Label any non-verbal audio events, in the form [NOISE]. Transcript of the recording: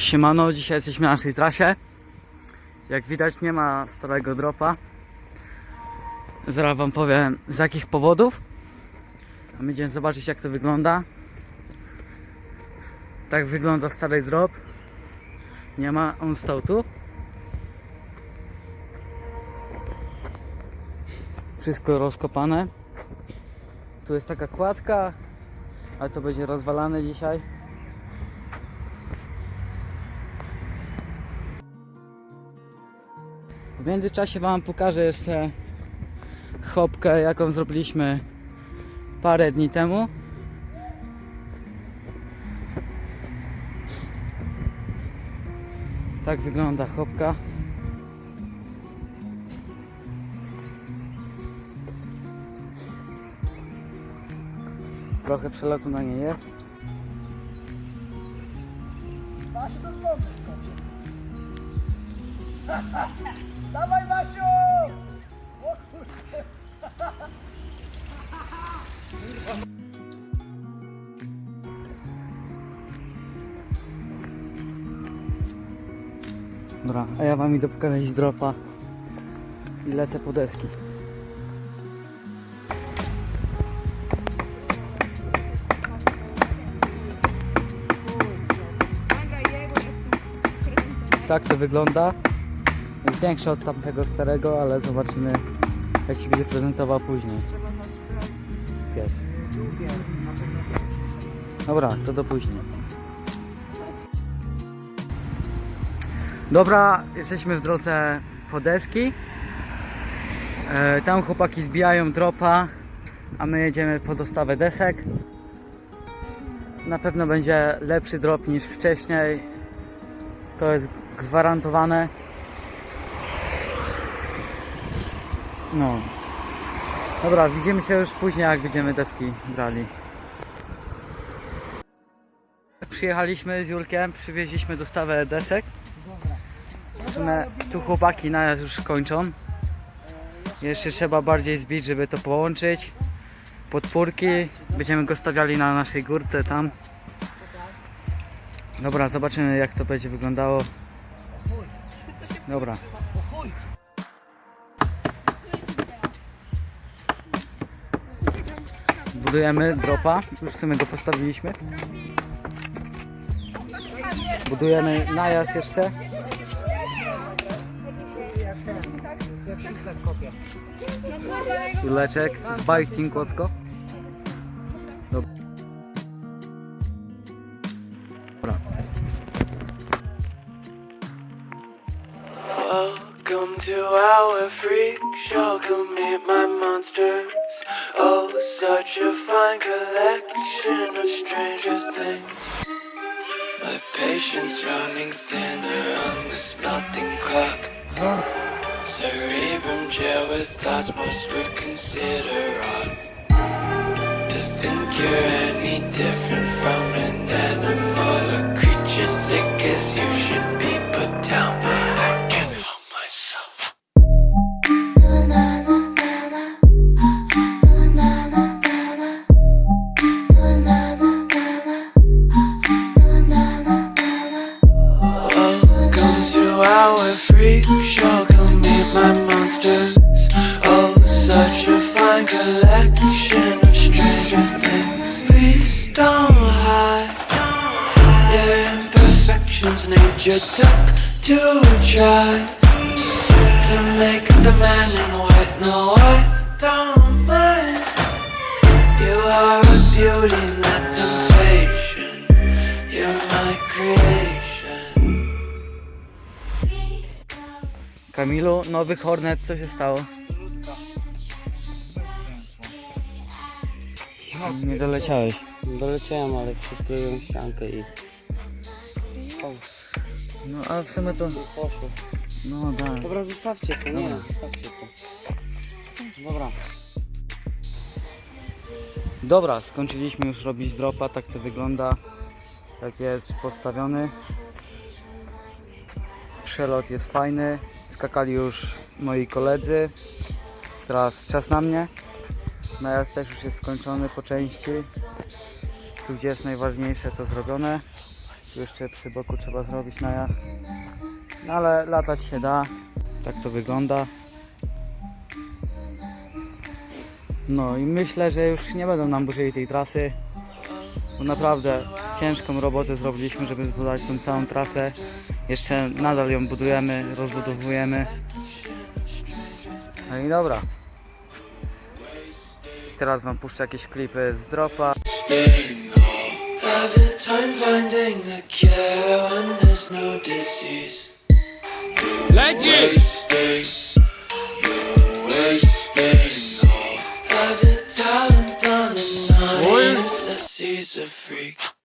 Siemano, dzisiaj jesteśmy na naszej trasie. Jak widać nie ma starego dropa. Zaraz wam powiem z jakich powodów. A my będziemy zobaczyć jak to wygląda. Tak wygląda stary drop. Nie ma, on stał tu. Wszystko rozkopane. Tu jest taka kładka, ale to będzie rozwalane dzisiaj. W międzyczasie Wam pokażę jeszcze chopkę, jaką zrobiliśmy parę dni temu. Tak wygląda chopka. Trochę przelotu na niej jest. [LAUGHS] Dawaj Wasiu! O kurde. Dobra, a ja Wam idę pokazać dropa i lecę po deski. Tak to wygląda. Jest większy od tamtego starego, ale zobaczymy jak się będzie prezentował później. Pies. Dobra, to do później. Dobra, jesteśmy w drodze po deski. E, tam chłopaki zbijają dropa, a my jedziemy po dostawę desek. Na pewno będzie lepszy drop niż wcześniej. To jest gwarantowane. No. Dobra, widzimy się już później, jak będziemy deski brali. Przyjechaliśmy z Julkiem, przywieźliśmy dostawę desek. W sumie tu chłopaki najazd już kończą. Jeszcze trzeba bardziej zbić, żeby to połączyć. Podpórki. Będziemy go stawiali na naszej górce tam. Dobra, zobaczymy jak to będzie wyglądało. Dobra. Budujemy dropa. Już w sumie go postawiliśmy. Budujemy najazd jeszcze. Juleczek z Team Kłodzko. Dobra. Welcome to our freak show. Come meet my monsters. Oh, such a fine collection of stranger things. My patience running thinner on this melting clock. Cerebrum jail with thoughts most would consider odd. To think you're any different from Come meet my monsters. Oh, such a fine collection of stranger things. Please don't hide your imperfections. Nature took to try to make the man in white. No, Kamilu, nowy Hornet, co się stało? Nie doleciałeś. Doleciałem, ale przykleiłem ściankę i No a w sumie to. poszło. No tak. Dobra, zostawcie to, nie, Dobra. zostawcie to. Dobra. Dobra, skończyliśmy już robić dropa, tak to wygląda. Tak jest postawiony. Przelot jest fajny. Skakali już moi koledzy. Teraz czas na mnie. Najazd też już jest skończony po części. Tu gdzie jest najważniejsze to zrobione. Tu jeszcze przy boku trzeba zrobić najazd. No ale latać się da. Tak to wygląda. No i myślę, że już nie będą nam burzyli tej trasy. Bo naprawdę ciężką robotę zrobiliśmy, żeby zbudować tą całą trasę. Jeszcze nadal ją budujemy, rozbudowujemy. No i dobra. Teraz wam puszczę jakieś klipy z dropa. Having time finding the cure when there's no disease. Wasting, you're wasting all. Having talent on that sees a freak.